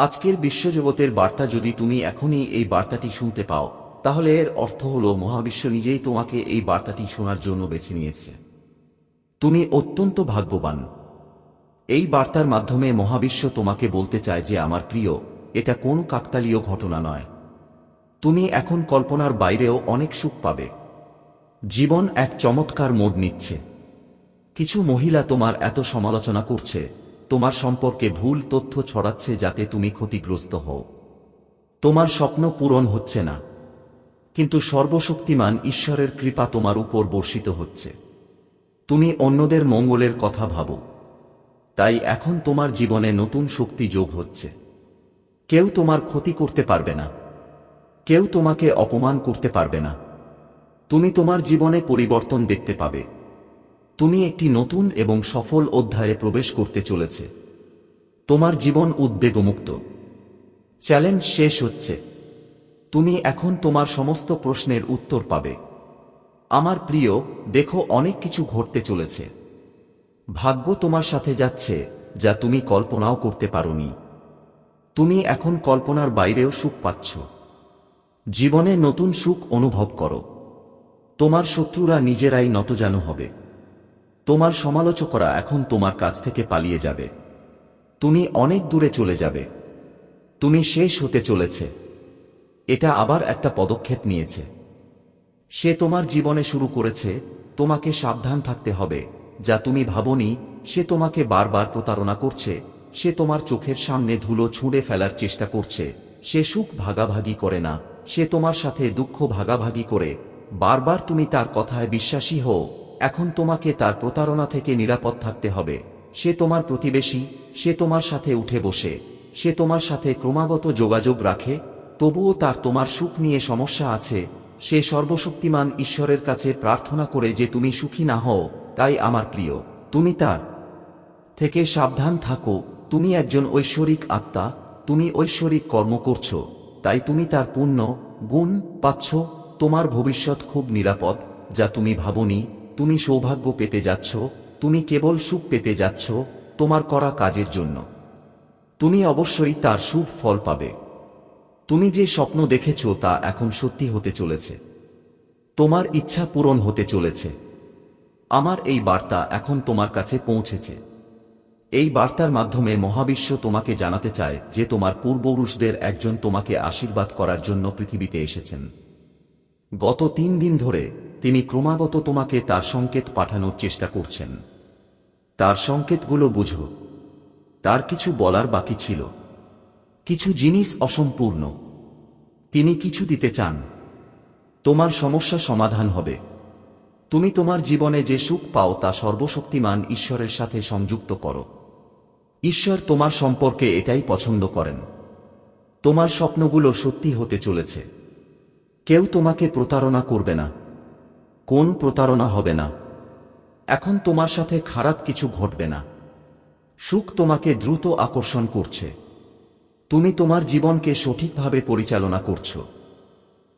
আজকের বিশ্বজগতের বার্তা যদি তুমি এখনই এই বার্তাটি শুনতে পাও, তাহলে এর অর্থ হল মহাবিশ্ব নিজেই তোমাকে এই বার্তাটি শোনার জন্য বেছে নিয়েছে। তুমি অত্যন্ত ভাগ্যবান। এই বার্তার মাধ্যমে মহাবিশ্ব তোমাকে বলতে চায় যে, আমার প্রিয়, এটা কোন কাকতালীয় ঘটনা নয়। তুমি এখন কল্পনার বাইরেও অনেক সুখ পাবে। জীবন এক চমৎকার মোড় নিচ্ছে। কিছু মহিলা তোমার এত সমালোচনা করছে তোমার সম্পর্কে ভুল তথ্য ছড়াচ্ছে যাতে তুমি ক্ষতিগ্রস্ত হও। তোমার স্বপ্ন পূরণ হচ্ছে না। কিন্তু সর্বশক্তিমান ঈশ্বরের কৃপা তোমার উপর বর্ষিত হচ্ছে। তুমি অন্যদের মঙ্গলের কথা ভাবো। তাই এখন তোমার জীবনে নতুন শক্তি যোগ হচ্ছে। কেউ তোমার ক্ষতি করতে পারবে না। কেউ তোমাকে অপমান করতে পারবে না। তুমি তোমার জীবনে পরিবর্তন দেখতে পাবে। তুমি একটি নতুন এবং সফল অধ্যায়ে প্রবেশ করতে চলেছে। তোমার জীবন উদ্বেগমুক্ত। চ্যালেঞ্জ শেষ হচ্ছে। তুমি এখন তোমার সমস্ত প্রশ্নের উত্তর পাবে। আমার প্রিয়, দেখো অনেক কিছু ঘটতে চলেছে। ভাগ্য তোমার সাথে যাচ্ছে, যা তুমি কল্পনাও করতে পারোনি। তুমি এখন কল্পনার বাইরেও সুখ পাচ্ছ। জীবনে নতুন সুখ অনুভব করো। তোমার শত্রুরা নিজেরাই নতজানু হবে। তোমার সমালোচকরা এখন তোমার কাছ থেকে পালিয়ে যাবে। তুমি অনেক দূরে চলে যাবে। তুমি শেষ হতে চলেছে। এটা আবার একটা পদক্ষেপ নিয়েছে। সে তোমার জীবনে শুরু করেছে, তোমাকে সাবধান থাকতে হবে, যা তুমি ভাবনি, সে তোমাকে বারবার প্রতারণা করছে, সে তোমার চোখের সামনে ধুলো ছুঁড়ে ফেলার চেষ্টা করছে, সে সুখ ভাগাভাগি করে না, সে তোমার সাথে দুঃখ ভাগাভাগি করে, বারবার তুমি তার কথায় বিশ্বাসী হও। এখন তোমাকে তার প্রতারণা থেকে নিরাপদ থাকতে হবে। সে তোমার প্রতিবেশী, সে তোমার সাথে উঠে বসে, সে তোমার সাথে ক্রমাগত যোগাযোগ রাখে, তবুও তার তোমার সুখ নিয়ে সমস্যা আছে। সে সর্বশক্তিমান ঈশ্বরের কাছে প্রার্থনা করে যে তুমি সুখী না হও, তাই আমার প্রিয়, তুমি তার থেকে সাবধান থাকো, তুমি একজন ঐশ্বরিক আত্মা, তুমি ঐশ্বরিক কর্ম করছ, তাই তুমি তার পূর্ণ গুণ পাচ্ছ, তোমার ভবিষ্যৎ খুব নিরাপদ, যা তুমি ভাবনি তুমি সৌভাগ্য পেতে যাচ্ছ, তুমি কেবল সুখ পেতে যাচ্ছ তোমার করা কাজের জন্য। তুমি অবশ্যই তার শুভ ফল পাবে। তুমি যে স্বপ্ন দেখেছ তা এখন সত্যি হতে চলেছে। তোমার ইচ্ছা পূরণ হতে চলেছে। আমার এই বার্তা এখন তোমার কাছে পৌঁছেছে। এই বার্তার মাধ্যমে মহাবিশ্ব তোমাকে জানাতে চায় যে তোমার পূর্বপুরুষদের একজন তোমাকে আশীর্বাদ করার জন্য পৃথিবীতে এসেছেন। গত তিন দিন ধরে তিনি ক্রমাগত তোমাকে তার সংকেত পাঠানোর চেষ্টা করছেন। তার সংকেতগুলো বুঝো। তার কিছু বলার বাকি ছিল। কিছু জিনিস অসম্পূর্ণ। তিনি কিছু দিতে চান। তোমার সমস্যা সমাধান হবে। তুমি তোমার জীবনে যে সুখ পাও তা সর্বশক্তিমান ঈশ্বরের সাথে সংযুক্ত করো। ঈশ্বর তোমার সম্পর্কে এটাই পছন্দ করেন। তোমার স্বপ্নগুলো সত্যি হতে চলেছে। কেউ তোমাকে প্রতারণা করবে না। কোন প্রতারণা হবে না। এখন তোমার সাথে খারাপ কিছু ঘটবে না। সুখ তোমাকে দ্রুত আকর্ষণ করছে। তুমি তোমার জীবনকে সঠিকভাবে পরিচালনা করছ।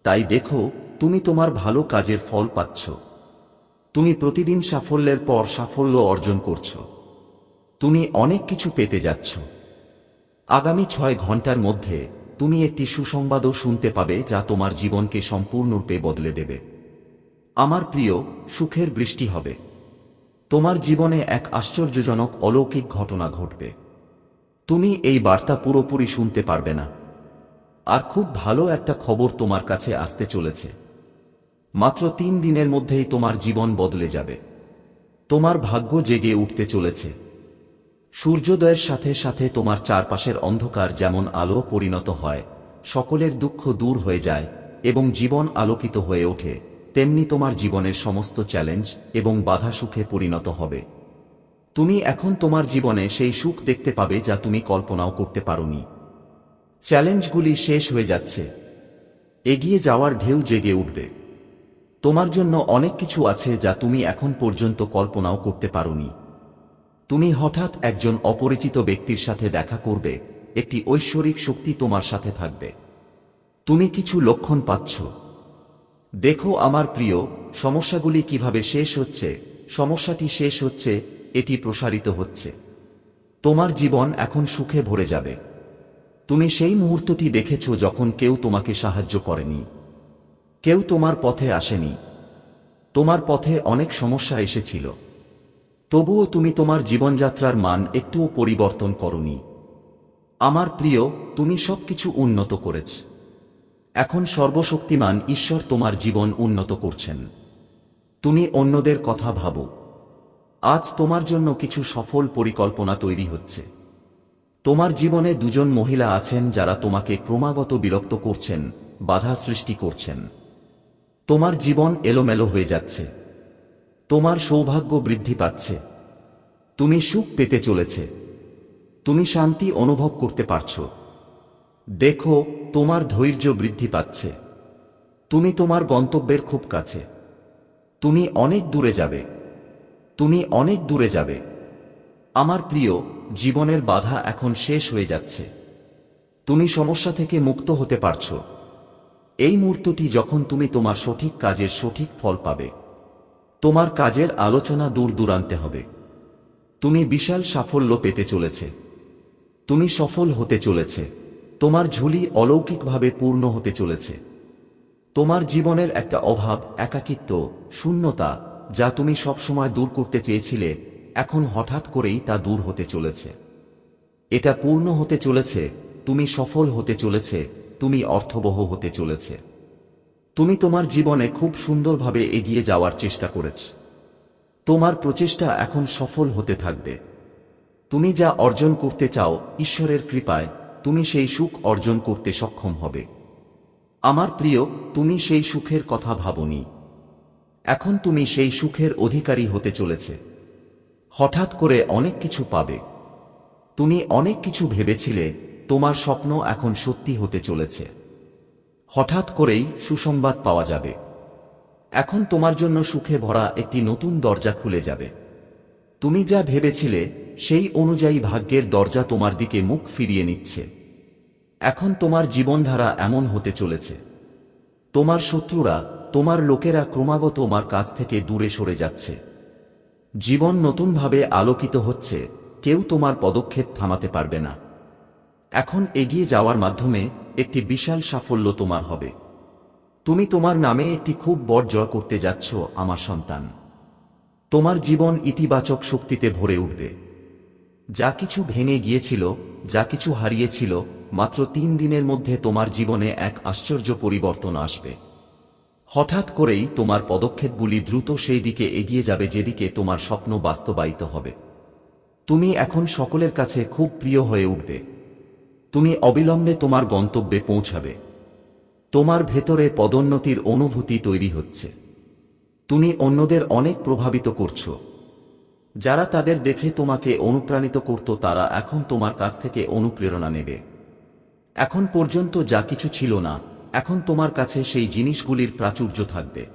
তাই দেখো, তুমি তোমার ভালো কাজের ফল পাচ্ছ। তুমি প্রতিদিন সাফল্যের পর সাফল্য অর্জন করছ। তুমি অনেক কিছু পেতে যাচ্ছ। আগামী ছয় ঘণ্টার মধ্যে তুমি একটি সুসংবাদও শুনতে পাবে যা তোমার জীবনকে সম্পূর্ণরূপে বদলে দেবে। আমার প্রিয়, সুখের বৃষ্টি হবে। তোমার জীবনে এক আশ্চর্যজনক অলৌকিক ঘটনা ঘটবে। তুমি এই বার্তা পুরোপুরি শুনতে পারবে না। আর খুব ভালো একটা খবর তোমার কাছে আসতে চলেছে। মাত্র তিন দিনের মধ্যেই তোমার জীবন বদলে যাবে। তোমার ভাগ্য জেগে উঠতে চলেছে। সূর্যোদয়ের সাথে সাথে তোমার চারপাশের অন্ধকার যেমন আলো পরিণত হয়, সকলের দুঃখ দূর হয়ে যায় এবং জীবন আলোকিত হয়ে ওঠে, তেমনি তোমার জীবনের সমস্ত চ্যালেঞ্জ এবং বাধা সুখে পরিণত হবে। তুমি এখন তোমার জীবনে সেই সুখ দেখতে পাবে যা তুমি কল্পনাও করতে পারোনি। চ্যালেঞ্জগুলি শেষ হয়ে যাচ্ছে। এগিয়ে যাওয়ার ঢেউ জেগে উঠবে। তোমার জন্য অনেক কিছু আছে যা তুমি এখন পর্যন্ত কল্পনাও করতে পারোনি। তুমি হঠাৎ একজন অপরিচিত ব্যক্তির সাথে দেখা করবে, একটি ঐশ্বরিক শক্তি তোমার সাথে থাকবে। তুমি কিছু লক্ষণ পাচ্ছ। দেখো আমার প্রিয়, সমস্যাগুলি কীভাবে শেষ হচ্ছে, সমস্যাটি শেষ হচ্ছে, এটি প্রসারিত হচ্ছে। তোমার জীবন এখন সুখে ভরে যাবে। তুমি সেই মুহূর্তটি দেখেছ যখন কেউ তোমাকে সাহায্য করেনি। কেউ তোমার পথে আসেনি। তোমার পথে অনেক সমস্যা এসেছিল। তবুও তুমি তোমার জীবনযাত্রার মান একটুও পরিবর্তন করনি। আমার প্রিয়, তুমি সবকিছু উন্নত করেছ। এখন সর্বশক্তিমান ঈশ্বর তোমার জীবন উন্নত করছেন। তুমি অন্যদের কথা ভাবো। আজ তোমার জন্য কিছু সফল পরিকল্পনা তৈরি হচ্ছে। তোমার জীবনে দুজন মহিলা আছেন যারা তোমাকে ক্রমাগত বিরক্ত করছেন, বাধা সৃষ্টি করছেন। তোমার জীবন এলোমেলো হয়ে যাচ্ছে। তোমার সৌভাগ্য বৃদ্ধি পাচ্ছে। তুমি সুখ পেতে চলেছে। তুমি শান্তি অনুভব করতে পারছ। দেখো, তোমার ধৈর্য বৃদ্ধি পাচ্ছে। তুমি তোমার গন্তব্যের খুব কাছে। তুমি অনেক দূরে যাবে। তুমি অনেক দূরে যাবে। আমার প্রিয়, জীবনের বাধা এখন শেষ হয়ে যাচ্ছে। তুমি সমস্যা থেকে মুক্ত হতে পারছ। এই মুহূর্তটি যখন তুমি তোমার সঠিক কাজের সঠিক ফল পাবে। তোমার কাজের আলোচনা দূর দূরান্তে হবে। তুমি বিশাল সাফল্য পেতে চলেছে। তুমি সফল হতে চলেছে। তোমার ঝুলি অলৌকিকভাবে পূর্ণ হতে চলেছে। তোমার জীবনের একটা অভাব, একাকিত্ব, শূন্যতা, যা তুমি সবসময় দূর করতে চেয়েছিলে, এখন হঠাৎ করেই তা দূর হতে চলেছে। এটা পূর্ণ হতে চলেছে, তুমি সফল হতে চলেছে, তুমি অর্থবহ হতে চলেছে। তুমি তোমার জীবনে খুব সুন্দরভাবে এগিয়ে যাওয়ার চেষ্টা করেছ। তোমার প্রচেষ্টা এখন সফল হতে থাকবে। তুমি যা অর্জন করতে চাও, ঈশ্বরের কৃপায়, তুমি সেই সুখ অর্জন করতে সক্ষম হবে। আমার প্রিয়, তুমি সেই সুখের কথা ভাবনি। এখন তুমি সেই সুখের অধিকারী হতে চলেছে। হঠাৎ করে অনেক কিছু পাবে। তুমি অনেক কিছু ভেবেছিলে, তোমার স্বপ্ন এখন সত্যি হতে চলেছে। হঠাৎ করেই সুসংবাদ পাওয়া যাবে। এখন তোমার জন্য সুখে ভরা একটি নতুন দরজা খুলে যাবে। তুমি যা ভেবেছিলে, সেই অনুযায়ী ভাগ্যের দরজা তোমার দিকে মুখ ফিরিয়ে নিচ্ছে। এখন তোমার জীবনধারা এমন হতে চলেছে। তোমার শত্রুরা, তোমার লোকেরা ক্রমাগত তোমার কাছ থেকে দূরে সরে যাচ্ছে। জীবন নতুনভাবে আলোকিত হচ্ছে, কেউ তোমার পদক্ষেপ থামাতে পারবে না। এখন এগিয়ে যাওয়ার মাধ্যমে একটি বিশাল সাফল্য তোমার হবে। তুমি তোমার নামে একটি খুব বড় জয় করতে যাচ্ছ, আমার সন্তান। তোমার জীবন ইতিবাচক শক্তিতে ভরে উঠবে। যা কিছু ভেঙে গিয়েছিল, যা কিছু হারিয়েছিল, মাত্র তিন দিনের মধ্যে তোমার জীবনে এক আশ্চর্য পরিবর্তন আসবে। হঠাৎ করেই তোমার পদক্ষেপগুলি দ্রুত সেই দিকে এগিয়ে যাবে যেদিকে তোমার স্বপ্ন বাস্তবায়িত হবে। তুমি এখন সকলের কাছে খুব প্রিয় হয়ে উঠবে। তুমি অবিলম্বে তোমার গন্তব্যে পৌঁছাবে। তোমার ভেতরে পদোন্নতির অনুভূতি তৈরি হচ্ছে। তুমি অন্যদের অনেক প্রভাবিত করছ। যারা তাদের দেখে তোমাকে অনুপ্রাণিত করত, তারা এখন তোমার কাছ থেকে অনুপ্রেরণা নেবে। এখন পর্যন্ত যা কিছু ছিল না, এখন তোমার কাছে সেই জিনিসগুলির প্রাচুর্য থাকবে।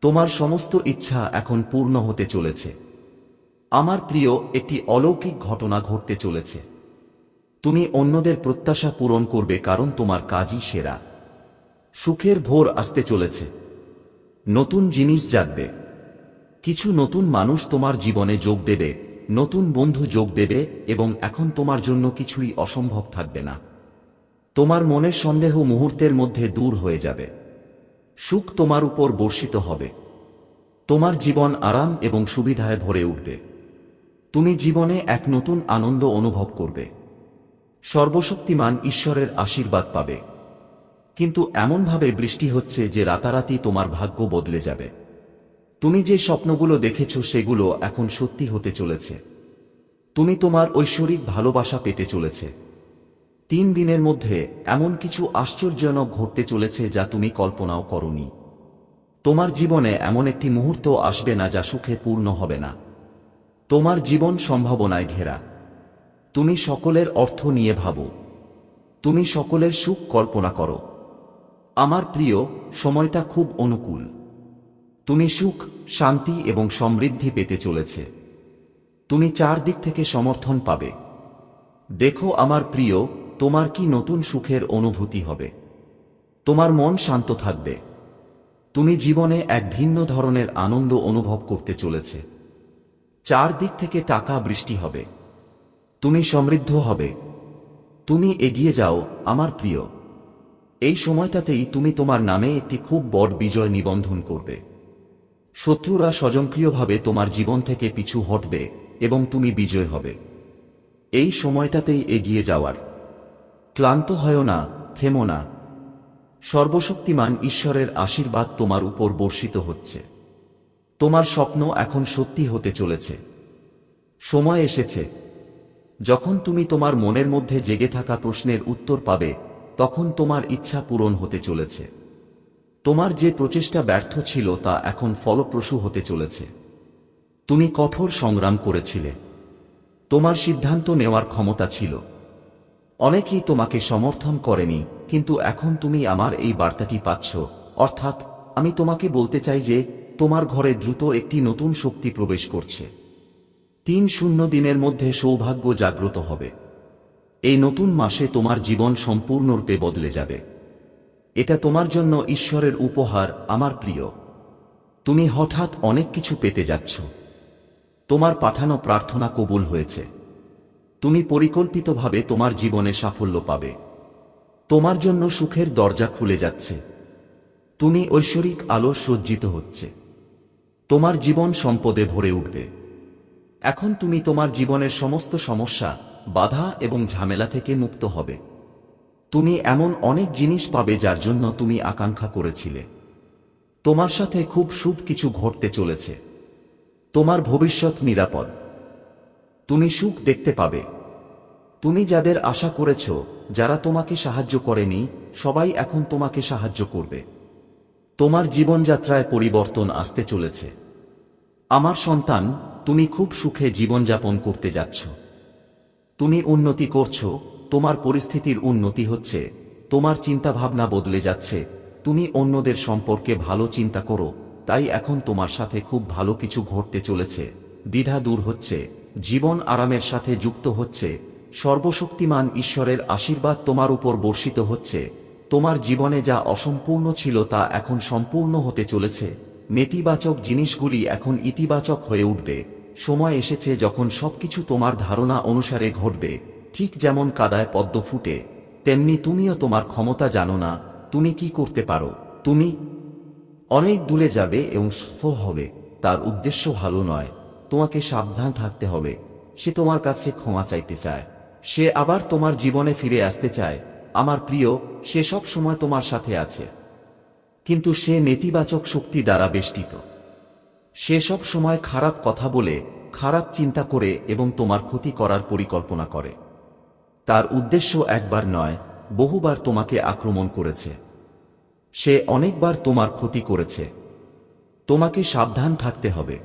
তোমার সমস্ত ইচ্ছা এখন পূর্ণ হতে চলেছে। আমার প্রিয়, একটি অলৌকিক ঘটনা ঘটতে চলেছে। তুমি অন্যদের প্রত্যাশা পূরণ করবে কারণ তোমার কাজই সেরা। সুখের ভোর আসতে চলেছে। নতুন জিনিস জাগবে। কিছু নতুন মানুষ তোমার জীবনে যোগ দেবে, নতুন বন্ধু যোগ দেবে এবং এখন তোমার জন্য কিছুই অসম্ভব থাকবে না। তোমার মনের সন্দেহ মুহূর্তের মধ্যে দূর হয়ে যাবে। সুখ তোমার উপর বর্ষিত হবে। তোমার জীবন আরাম এবং সুবিধায় ভরে উঠবে। তুমি জীবনে এক নতুন আনন্দ অনুভব করবে। সর্বশক্তিমান ঈশ্বরের আশীর্বাদ পাবে। কিন্তু এমনভাবে বৃষ্টি হচ্ছে যে রাতারাতি তোমার ভাগ্য বদলে যাবে। তুমি যে স্বপ্নগুলো দেখেছ সেগুলো এখন সত্যি হতে চলেছে। তুমি তোমার ঐশ্বরিক ভালোবাসা পেতে চলেছে। তিন দিনের মধ্যে এমন কিছু আশ্চর্যজনক ঘটতে চলেছে যা তুমি কল্পনাও করনি। তোমার জীবনে এমন একটি মুহূর্ত আসবে না যা সুখে পূর্ণ হবে না। তোমার জীবন সম্ভাবনায় ঘেরা। তুমি সকলের অর্থ নিয়ে ভাবো। তুমি সকলের সুখ কল্পনা করো। আমার প্রিয়, সময়টা খুব অনুকূল। তুমি সুখ, শান্তি এবং সমৃদ্ধি পেতে চলেছে। তুমি চারদিক থেকে সমর্থন পাবে। দেখো আমার প্রিয়, তোমার কি নতুন সুখের অনুভূতি হবে? তোমার মন শান্ত থাকবে। তুমি জীবনে এক ভিন্ন ধরনের আনন্দ অনুভব করতে চলেছে। চারদিক থেকে টাকা বৃষ্টি হবে। তুমি সমৃদ্ধ হবে। তুমি এগিয়ে যাও, আমার প্রিয়। এই সময়টাতেই তুমি তোমার নামে একটি খুব বড় বিজয় নিবন্ধন করবে। শত্রুরা স্বজনক্রিয়ভাবে তোমার জীবন থেকে পিছু হটবে এবং তুমি বিজয় হবে। এই সময়টাতেই এগিয়ে যাওয়ার। ক্লান্ত হয় না, থেমো না। সর্বশক্তিমান ঈশ্বরের আশীর্বাদ তোমার উপর বর্ষিত হচ্ছে। তোমার স্বপ্ন এখন সত্যি হতে চলেছে। সময় এসেছে। যখন তুমি তোমার মনের মধ্যে জেগে থাকা প্রশ্নের উত্তর পাবে, তখন তোমার ইচ্ছা পূরণ হতে চলেছে। তোমার যে প্রচেষ্টা ব্যর্থ ছিল তা এখন ফলপ্রসূ হতে চলেছে। তুমি কঠোর সংগ্রাম করেছিলে। তোমার সিদ্ধান্ত নেওয়ার ক্ষমতা ছিল। অনেকেই তোমাকে সমর্থন করেনি, কিন্তু এখন তুমি আমার এই বার্তাটি পাচ্ছ। অর্থাৎ, আমি তোমাকে বলতে চাই যে, তোমার ঘরে দ্রুত একটি নতুন শক্তি প্রবেশ করছে। তিন শূন্য দিনের মধ্যে সৌভাগ্য জাগ্রত হবে। এই নতুন মাসে তোমার জীবন সম্পূর্ণরূপে বদলে যাবে। এটা তোমার জন্য ঈশ্বরের উপহার, আমার প্রিয়। তুমি হঠাৎ অনেক কিছু পেতে যাচ্ছ। তোমার পাঠানো প্রার্থনা কবুল হয়েছে। তুমি পরিকল্পিতভাবে তোমার জীবনে সাফল্য পাবে। তোমার জন্য সুখের দরজা খুলে যাচ্ছে। তুমি ঐশ্বরিক আলো সজ্জিত হচ্ছে। তোমার জীবন সম্পদে ভরে উঠবে। এখন তুমি তোমার জীবনের সমস্ত সমস্যা, বাধা এবং ঝামেলা থেকে মুক্ত হবে। তুমি এমন অনেক জিনিস পাবে যার জন্য তুমি আকাঙ্ক্ষা করেছিলে। তোমার সাথে খুব শুভ কিছু ঘটতে চলেছে। তোমার ভবিষ্যৎ নিরাপদ। তুমি সুখ দেখতে পাবে। তুমি যাদের আশা করেছ, যারা তোমাকে সাহায্য করেনি, সবাই এখন তোমাকে সাহায্য করবে। তোমার জীবনযাত্রায় পরিবর্তন আসতে চলেছে। আমার সন্তান তুমি খুব সুখে জীবনযাপন করতে যাচ্ছ। তুমি উন্নতি করছ, তোমার পরিস্থিতির উন্নতি হচ্ছে, তোমার চিন্তাভাবনা বদলে যাচ্ছে, তুমি অন্যদের সম্পর্কে ভালো চিন্তা করো, তাই এখন তোমার সাথে খুব ভালো কিছু ঘটতে চলেছে, দ্বিধা দূর হচ্ছে, জীবন আরামের সাথে যুক্ত হচ্ছে, সর্বশক্তিমান ঈশ্বরের আশীর্বাদ তোমার উপর বর্ষিত হচ্ছে, তোমার জীবনে যা অসম্পূর্ণ ছিল তা এখন সম্পূর্ণ হতে চলেছে। নেতিবাচক জিনিসগুলি এখন ইতিবাচক হয়ে উঠবে। সময় এসেছে যখন সবকিছু তোমার ধারণা অনুসারে ঘটবে। ঠিক যেমন কাদায় পদ্ম ফুটে, তেমনি তুমিও তোমার ক্ষমতা জানো না, তুমি কি করতে পারো? তুমি অনেক দূরে যাবে এবং সফল হবে, তার উদ্দেশ্য ভালো নয়। তোমাকে সাবধান থাকতে হবে, সে তোমার কাছে ক্ষমা চাইতে চায়। সে আবার তোমার জীবনে ফিরে আসতে চায়। আমার প্রিয়, সে সব সময় তোমার সাথে আছে। কিন্তু সে নেতিবাচক শক্তি দ্বারা বেষ্টিত। সে সব সময় খারাপ কথা বলে, খারাপ চিন্তা করে এবং তোমার ক্ষতি করার পরিকল্পনা করে। তার উদ্দেশ্য একবার নয়, বহুবার তোমাকে আক্রমণ করেছে। সে অনেকবার তোমার ক্ষতি করেছে। তোমাকে সাবধান থাকতে হবে।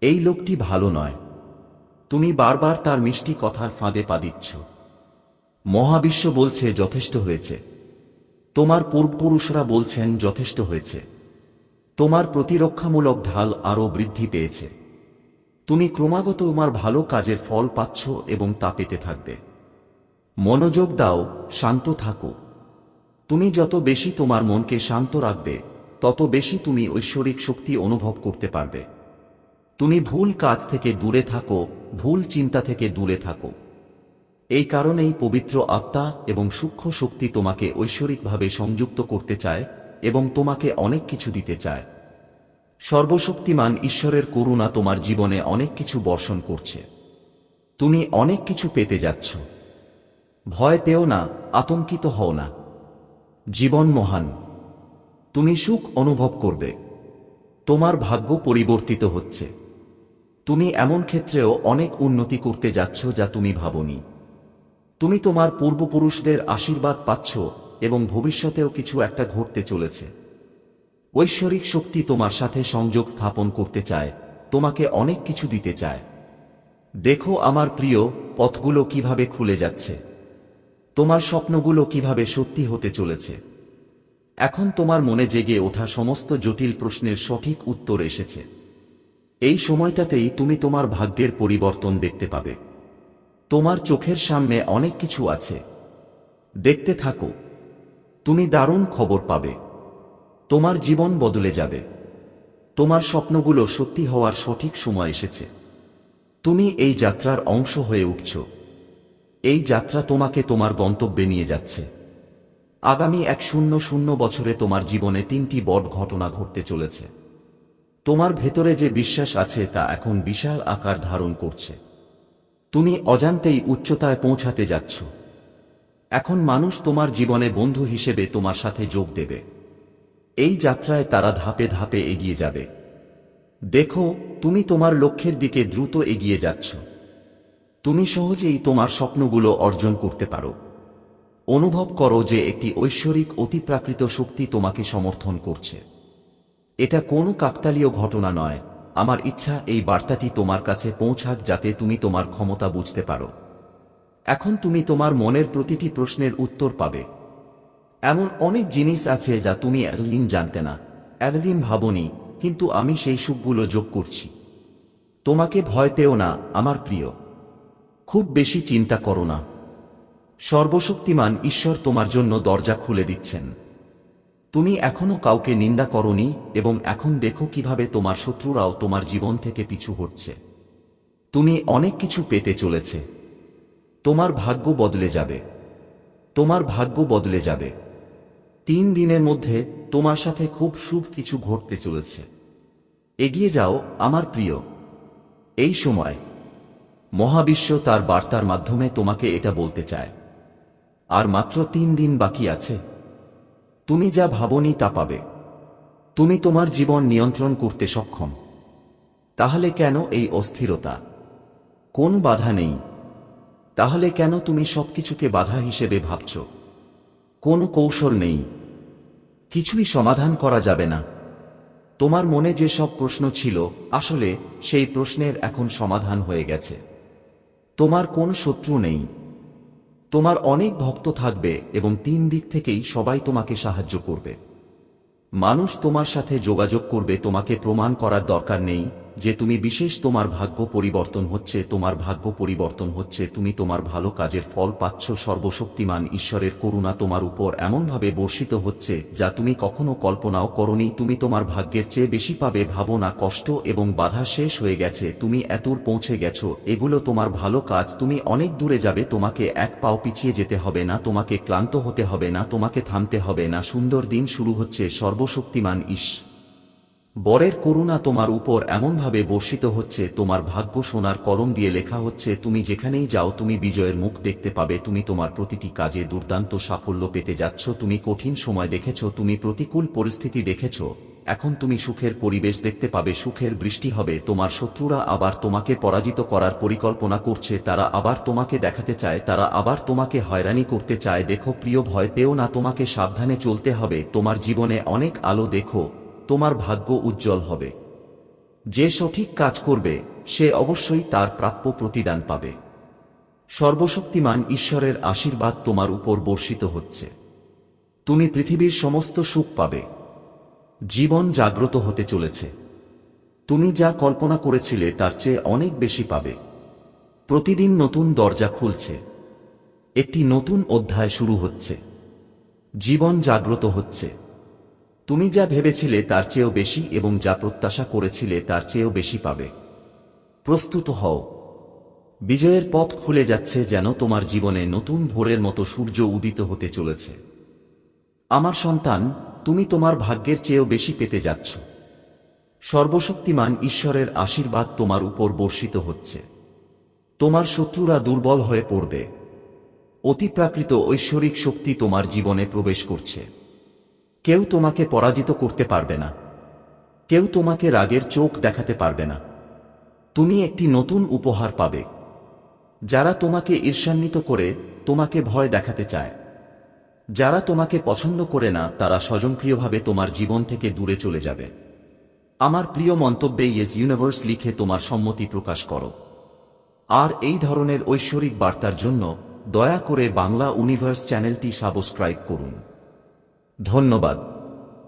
এই লোকটি ভালো নয়। তুমি বারবার তার মিষ্টি কথার ফাঁদে পা দিচ্ছ। মহাবিশ্ব বলছে, যথেষ্ট হয়েছে। তোমার পূর্বপুরুষরা বলছেন, যথেষ্ট হয়েছে। তোমার প্রতিরক্ষামূলক ঢাল আরও বৃদ্ধি পেয়েছে। তুমি ক্রমাগত তোমার ভালো কাজের ফল পাচ্ছ এবং তা পেতে থাকবে। মনোযোগ দাও, শান্ত থাকো। তুমি যত বেশি তোমার মনকে শান্ত রাখবে, তত বেশি তুমি ঐশ্বরিক শক্তি অনুভব করতে পারবে। তুমি ভুল কাজ থেকে দূরে থাকো, ভুল চিন্তা থেকে দূরে থাকো। এই কারণেই পবিত্র আত্মা এবং সূক্ষ্ম শক্তি তোমাকে ঐশ্বরিকভাবে সংযুক্ত করতে চায় এবং তোমাকে অনেক কিছু দিতে চায়। সর্বশক্তিমান ঈশ্বরের করুণা তোমার জীবনে অনেক কিছু বর্ষণ করছে। তুমি অনেক কিছু পেতে যাচ্ছ। ভয় পেও না, আতঙ্কিত হও না। জীবন মহান। তুমি সুখ অনুভব করবে। তোমার ভাগ্য পরিবর্তিত হচ্ছে। তুমি এমন ক্ষেত্রেও অনেক উন্নতি করতে যাচ্ছ যা তুমি ভাবনি। তুমি তোমার পূর্বপুরুষদের আশীর্বাদ পাচ্ছ এবং ভবিষ্যতেও কিছু একটা ঘটতে চলেছে। ঐশ্বরিক শক্তি তোমার সাথে সংযোগ স্থাপন করতে চায়, তোমাকে অনেক কিছু দিতে চায়। দেখো আমার প্রিয়, পথগুলো কীভাবে খুলে যাচ্ছে। তোমার স্বপ্নগুলো কীভাবে সত্যি হতে চলেছে। এখন তোমার মনে জেগে ওঠা সমস্ত জটিল প্রশ্নের সঠিক উত্তর এসেছে। এই সময়টাতেই তুমি তোমার ভাগ্যের পরিবর্তন দেখতে পাবে। তোমার চোখের সামনে অনেক কিছু আছে। দেখতে থাকো। তুমি দারুণ খবর পাবে। তোমার জীবন বদলে যাবে। তোমার স্বপ্নগুলো সত্যি হওয়ার সঠিক সময় এসেছে। তুমি এই যাত্রার অংশ হয়ে উঠছ। এই যাত্রা তোমাকে তোমার গন্তব্যে নিয়ে যাচ্ছে। আগামী এক শূন্য শূন্য বছরে তোমার জীবনে তিনটি বড় ঘটনা ঘটতে চলেছে। তোমার ভেতরে যে বিশ্বাস আছে তা এখন বিশাল আকার ধারণ করছে। তুমি অজান্তেই উচ্চতায় পৌঁছাতে যাচ্ছ। এখন মানুষ তোমার জীবনে বন্ধু হিসেবে তোমার সাথে যোগ দেবে। এই যাত্রায় তারা ধাপে ধাপে এগিয়ে যাবে। দেখো, তুমি তোমার লক্ষ্যের দিকে দ্রুত এগিয়ে যাচ্ছ। তুমি সহজেই তোমার স্বপ্নগুলো অর্জন করতে পারো। অনুভব করো যে একটি ঐশ্বরিক অতিপ্রাকৃত শক্তি তোমাকে সমর্থন করছে। এটা কোনো কাকতালীয় ঘটনা নয়। আমার ইচ্ছা এই বার্তাটি তোমার কাছে পৌঁছাক যাতে তুমি তোমার ক্ষমতা বুঝতে পারো। এখন তুমি তোমার মনের প্রতিটি প্রশ্নের উত্তর পাবে। এমন অনেক জিনিস আছে যা তুমি এতদিন জানতে না। এতদিন ভাবনি, কিন্তু আমি সেই সুখগুলো যোগ করছি। তোমাকে ভয় পেও না, আমার প্রিয়। খুব বেশি চিন্তা করো না। সর্বশক্তিমান ঈশ্বর তোমার জন্য দরজা খুলে দিচ্ছেন। তুমি এখনও কাউকে নিন্দা করনি এবং এখন দেখো কীভাবে তোমার শত্রুরাও তোমার জীবন থেকে পিছু হচ্ছে তুমি অনেক কিছু পেতে চলেছে। তোমার ভাগ্য বদলে যাবে। তোমার ভাগ্য বদলে যাবে। তিন দিনের মধ্যে তোমার সাথে খুব শুভ কিছু ঘটতে চলেছে। এগিয়ে যাও, আমার প্রিয়। এই সময় মহাবিশ্ব তার বার্তার মাধ্যমে তোমাকে এটা বলতে চায়। আর মাত্র তিন দিন বাকি আছে। তুমি যা ভাবনি তা পাবে। তুমি তোমার জীবন নিয়ন্ত্রণ করতে সক্ষম। তাহলে কেন এই অস্থিরতা? কোন বাধা নেই। তাহলে কেন তুমি সবকিছুকে বাধা হিসেবে ভাবছ? কোন কৌশল নেই। কিছুই সমাধান করা যাবে না। তোমার মনে যে সব প্রশ্ন ছিল, আসলে সেই প্রশ্নের এখন সমাধান হয়ে গেছে। তোমার কোন শত্রু নেই। তোমার অনেক ভক্ত থাকবে এবং তিন দিক থেকেই সবাই তোমাকে সাহায্য করবে। মানুষ তোমার সাথে যোগাযোগ করবে, তোমাকে প্রমাণ করার দরকার নেই যে তুমি বিশেষ তোমার ভাগ্য পরিবর্তন হচ্ছে, তোমার ভাগ্য পরিবর্তন হচ্ছে, তুমি তোমার ভালো কাজের ফল পাচ্ছ, সর্বশক্তিমান ঈশ্বরের করুণা তোমার উপর এমনভাবে বর্ষিত হচ্ছে, যা তুমি কখনো কল্পনাও করনি, তুমি তোমার ভাগ্যের চেয়ে বেশি পাবে, ভাবনা, কষ্ট এবং বাধা শেষ হয়ে গেছে, তুমি এতর পৌঁছে গেছো, এগুলো তোমার ভালো কাজ, তুমি অনেক দূরে যাবে, তোমাকে এক পাও পিছিয়ে যেতে হবে না, তোমাকে ক্লান্ত হতে হবে না, তোমাকে থামতে হবে না, সুন্দর দিন শুরু হচ্ছে, সর্বশক্তিমান ঈশ বরের করুণা তোমার উপর এমনভাবে বর্ষিত হচ্ছে, তোমার ভাগ্য সোনার কলম দিয়ে লেখা হচ্ছে, তুমি যেখানেই যাও, তুমি বিজয়ের মুখ দেখতে পাবে, তুমি তোমার প্রতিটি কাজে দুর্দান্ত সাফল্য পেতে যাচ্ছ, তুমি কঠিন সময় দেখেছ, তুমি প্রতিকূল পরিস্থিতি দেখেছ, এখন তুমি সুখের পরিবেশ দেখতে পাবে, সুখের বৃষ্টি হবে, তোমার শত্রুরা আবার তোমাকে পরাজিত করার পরিকল্পনা করছে, তারা আবার তোমাকে দেখাতে চায়, তারা আবার তোমাকে হয়রানি করতে চায়, দেখো প্রিয় ভয় পেও না, তোমাকে সাবধানে চলতে হবে, তোমার জীবনে অনেক আলো দেখো। তোমার ভাগ্য উজ্জ্বল হবে। যে সঠিক কাজ করবে, সে অবশ্যই তার প্রাপ্য প্রতিদান পাবে। সর্বশক্তিমান ঈশ্বরের আশীর্বাদ তোমার উপর বর্ষিত হচ্ছে। তুমি পৃথিবীর সমস্ত সুখ পাবে। জীবন জাগ্রত হতে চলেছে। তুমি যা কল্পনা করেছিলে তার চেয়ে অনেক বেশি পাবে। প্রতিদিন নতুন দরজা খুলছে। একটি নতুন অধ্যায় শুরু হচ্ছে। জীবন জাগ্রত হচ্ছে। তুমি যা ভেবেছিলে তার চেয়েও বেশি এবং যা প্রত্যাশা করেছিলে তার চেয়েও বেশি পাবে। প্রস্তুত হও। বিজয়ের পথ খুলে যাচ্ছে যেন তোমার জীবনে নতুন ভোরের মতো সূর্য উদিত হতে চলেছে। আমার সন্তান, তুমি তোমার ভাগ্যের চেয়েও বেশি পেতে যাচ্ছ। সর্বশক্তিমান ঈশ্বরের আশীর্বাদ তোমার উপর বর্ষিত হচ্ছে। তোমার শত্রুরা দুর্বল হয়ে পড়বে। অতিপ্রাকৃত ঐশ্বরিক শক্তি তোমার জীবনে প্রবেশ করছে। কেউ তোমাকে পরাজিত করতে পারবে না। কেউ তোমাকে রাগের চোখ দেখাতে পারবে না। তুমি একটি নতুন উপহার পাবে। যারা তোমাকে ঈর্ষান্বিত করে, তোমাকে ভয় দেখাতে চায়। যারা তোমাকে পছন্দ করে না, তারা স্বজনপ্রিয়ভাবে তোমার জীবন থেকে দূরে চলে যাবে। আমার প্রিয় মন্তব্যে ইয়েস ইউনিভার্স লিখে তোমার সম্মতি প্রকাশ করো। আর এই ধরনের ঐশ্বরিক বার্তার জন্য দয়া করে বাংলা ইউনিভার্স চ্যানেলটি সাবস্ক্রাইব করুন। ধন্যবাদ।